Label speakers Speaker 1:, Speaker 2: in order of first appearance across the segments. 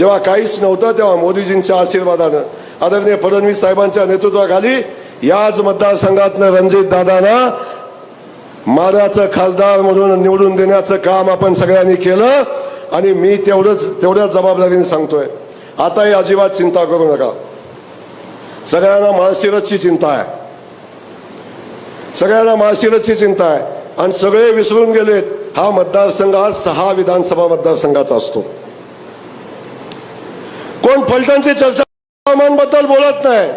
Speaker 1: जेव्हा काहीच नव्हतं तेव्हा मोदीजींच्या आशीर्वादानं. आदरणीय फडणवीस साहेबांच्या नेतृत्वाखाली याच मतदारसंघातनं रणजित दादांना माराचं खासदार म्हणून निवडून देण्याचं काम आपण सगळ्यांनी केलं आणि मी तेवढंच तेवढ्याच जबाबदारीने सांगतोय. आताही अजिबात चिंता करू नका. सगळ्यांना महाशिरसची चिंता आहे. सगळ्यांना महाशिरसची चिंता आहे. आणि सगळे विसरून गेलेत. हा मतदारसंघ हा सहा विधानसभा मतदारसंघाचा असतो. फलटणची चर्चाबद्दल बोलत नाही.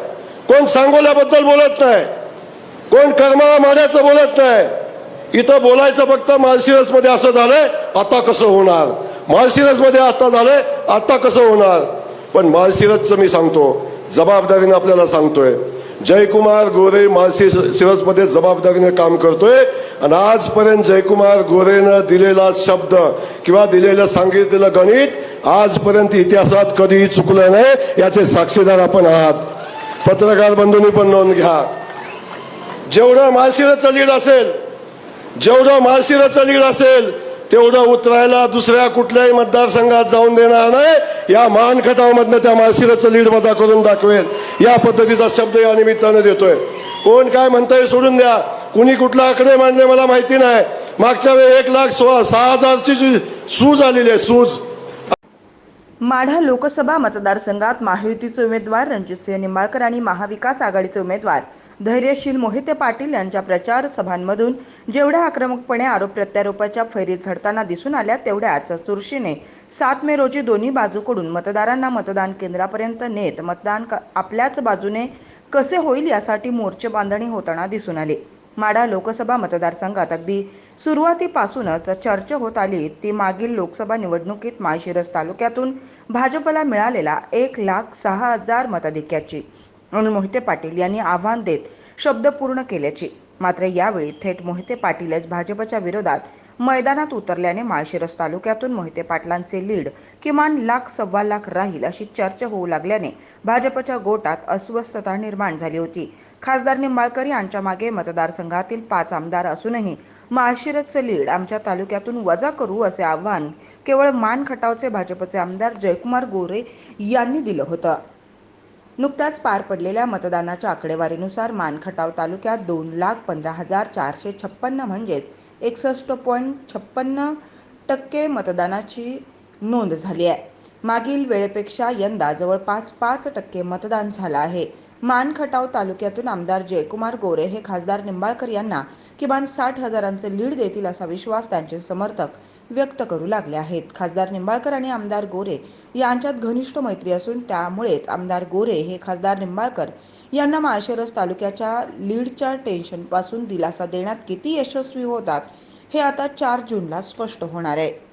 Speaker 1: कोण सांगोल्याबद्दल बोलत नाही. कोण कर्मा माड्याचं बोलत नाही. इथं बोलायचं फक्त माळशिरस असं झालंय आता कसं होणार? माळशिरस आता झालंय आता कसं होणार? पण माळशिरसचं मी सांगतो जबाबदारीने आपल्याला सांगतोय. जयकुमार गोरे माळशिरस सिरसमध्ये जबाबदारीने काम करतोय आणि आजपर्यंत जयकुमार गोरेनं दिलेला शब्द किंवा दिलेलं सांगितलेलं गणित आजपर्यंत इतिहासात कधीही चुकलं नाही याचे साक्षीदार आपण आहात. पत्रकार बंधूंनी पण नोंद घ्या. जेवढं माळशिरचं लीड असेल जेवढं माळशिरचं लीड असेल तेवढं उतरायला दुसऱ्या कुठल्याही मतदारसंघात जाऊन देणार नाही. या मान खटावमधनं त्या माळशिरचं लीड वजा करून दाखवेल. या पद्धतीचा शब्द या निमित्तानं देतोय. कोण काय म्हणताय सोडून द्या. कुणी कुठला आकडे मांडले मला माहिती नाही. मागच्या वेळी एक लाख सोळा सहा हजारची जी सूज आलेली आहे सूज.
Speaker 2: माढा लोकसभा मतदारसंघात महायुतीचे उमेदवार रणजितसिंह निंबाळकर आणि महाविकास आघाडीचे उमेदवार धैर्यशील मोहिते पाटील यांच्या प्रचार सभांमधून जेवढ्या आक्रमकपणे आरोप प्रत्यारोपाच्या फैरीत झडताना दिसून आल्या तेवढ्याच चुरशीने सात मे रोजी दोन्ही बाजूकडून मतदारांना मतदान केंद्रापर्यंत नेत मतदान क- आपल्याच बाजूने कसे होईल यासाठी मोर्चे बांधणी होताना दिसून आले. माढा लोकसभा मतदारसंघात अगदी सुरुवातीपासूनच चर्चा होत आली. ती मागील लोकसभा निवडणुकीत माळशिरस तालुक्यातून भाजपला मिळालेला एक लाख सहा हजार मताधिक्याची. म्हणून मोहिते पाटील यांनी आव्हान देत शब्द पूर्ण केल्याची. मात्र यावेळी थेट मोहिते पाटीलच भाजपच्या विरोधात मैदानात उतरल्याने माळशिरस तालुक्यातून मोहिते पाटलांचे लीड किमान लाख सव्वा लाख राहील अशी चर्चा होऊ लागल्याने भाजपच्या गोटात अस्वस्थता निर्माण झाली होती. खासदार निंबाळकर यांच्या मागे मतदारसंघातील पाच आमदार असूनही माळशिरसचं लीड आमच्या तालुक्यातून वजा करू असे आव्हान केवळ मान खटावचे भाजपचे आमदार जयकुमार गोरे यांनी दिलं होतं. नुकत्याच पार पडलेल्या मतदानाच्या आकडेवारीनुसार मानखटाव तालुक्यात दोन लाख पंधरा हजार चारशे छप्पन्न म्हणजेच एकसष्ट पॉईंट छप्पन्न टक्के मतदानाची नोंद झाली आहे. मागील वेळेपेक्षा यंदा जवळपास पाच टक्के मतदान झालं आहे. मानखटाव तालुक्यातून आमदार जयकुमार गोरे हे खासदार निंबाळकर यांना किमान साठ हजारांचे लीड देतील असा विश्वास त्यांचे समर्थक व्यक्त करू लागले आहेत. खासदार निंबाळकर आणि आमदार गोरे यांच्यात घनिष्ठ मैत्री असून त्यामुळेच आमदार गोरे हे खासदार निंबाळकर यांना माळशिरस तालुक्याच्या लीडच्या टेन्शनपासून दिलासा देण्यात किती यशस्वी होतात हे आता चार जूनला स्पष्ट होणार आहे.